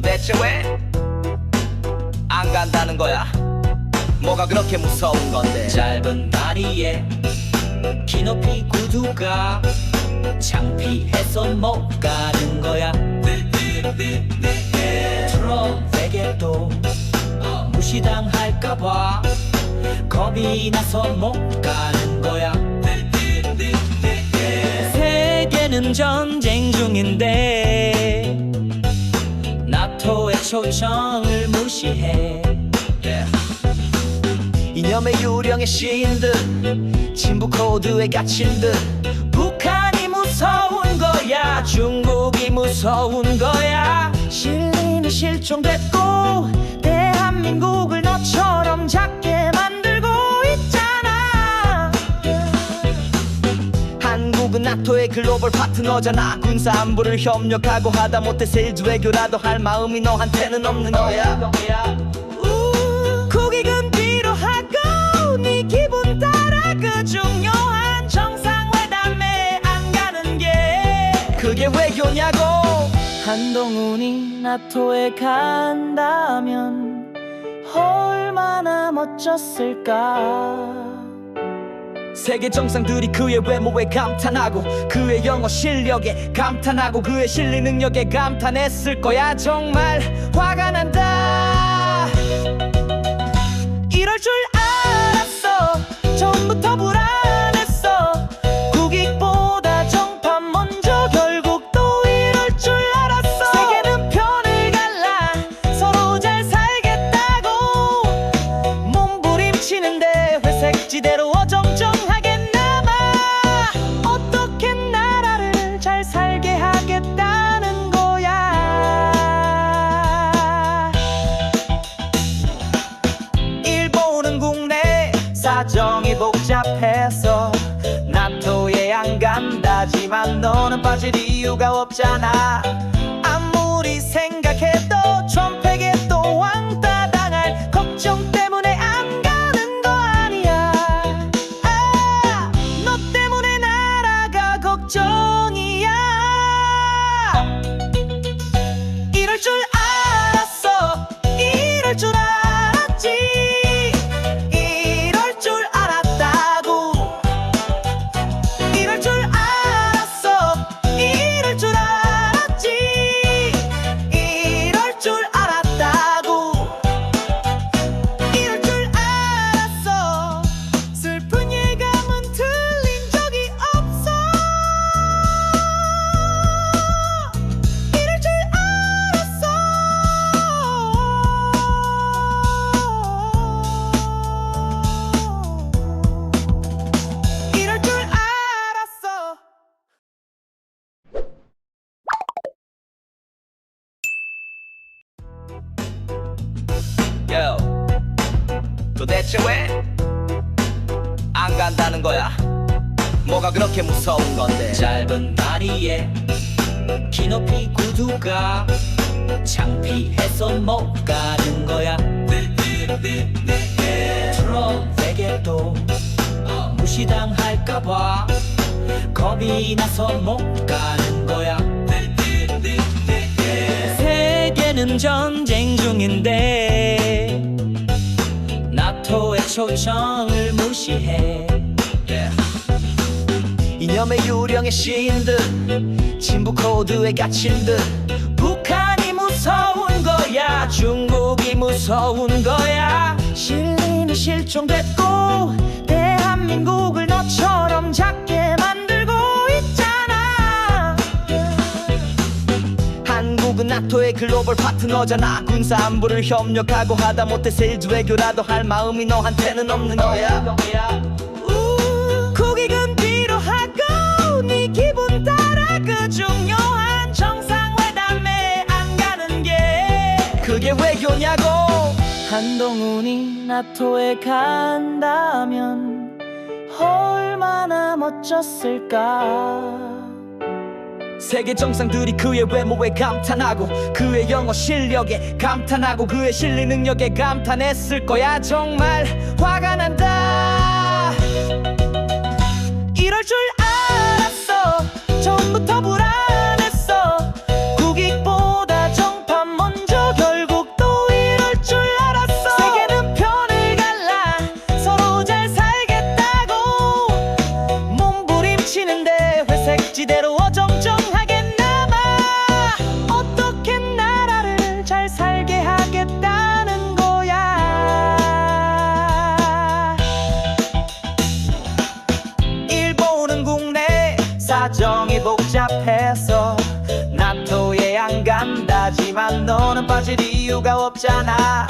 도대체 왜 안 간다는 거야? 뭐가 그렇게 무서운 건데? 짧은 다리에 키 높이 구두가 창피해서 못 가는 거야 트럭에게도 무시당할까봐 겁이 나서 못 가는 거야 세계는 전쟁 중인데 나토의 초청을 무시해. 이념의 유령의 시인들 진부 코드에 갇힌 듯 북한이 무서운 거야 중국이 무서운 거야. 신림이 실종됐고 글로벌 파트너잖아. 군사 안보를 협력하고 하다 못해 세일즈 외교라도 할 마음이 너한테는 없는 거야. 우, 국익은 뒤로 하고 네 기분 따라 그 중요한 정상회담에 안 가는 게 그게 외교냐고? 한동훈이 나토에 간다면 얼마나 멋졌을까 세계 정상들이 그의 외모에 감탄하고 그의 영어 실력에 감탄하고 그의 실리 능력에 감탄했을 거야. 정말 화가 난다. 이럴 줄 알 빠질 이유가 없잖아. 아무리 생각해도 도대체 왜 안 간다는 거야? 뭐가 그렇게 무서운 건데? 짧은 다리에 키높이 구두가 창피해서 못 가는 거야 트럭에게도 무시당할까봐 겁이 나서 못 가는 거야 세계는 전쟁 중인데 나 토의 초청을 무시해. 이념의 유령의 시인들 진부 코드에 갇힌 듯. 북한이 무서운 거야 중국이 무서운 거야. 신림이 실종됐고 대한민국을 너처럼 나토의 글로벌 파트너잖아. 군사 안보를 협력하고 하다 못해 세일즈 외교라도 할 마음이 너한테는 없는 거야. 우, 국익은 뒤로 하고 네 기분 따라 그 중요한 정상회담에 안 가는 게 그게 외교냐고. 한동훈이 나토에 간다면 얼마나 멋졌을까 세계 정상들이 그의 외모에 감탄하고 그의 영어 실력에 감탄하고 그의 실리 능력에 감탄했을 거야. 정말 화가 난다. 이럴 줄 잘 살게 하겠다는 거야. 일본은 국내 사정이 복잡해서 나토에 안 간다지만 너는 빠질 이유가 없잖아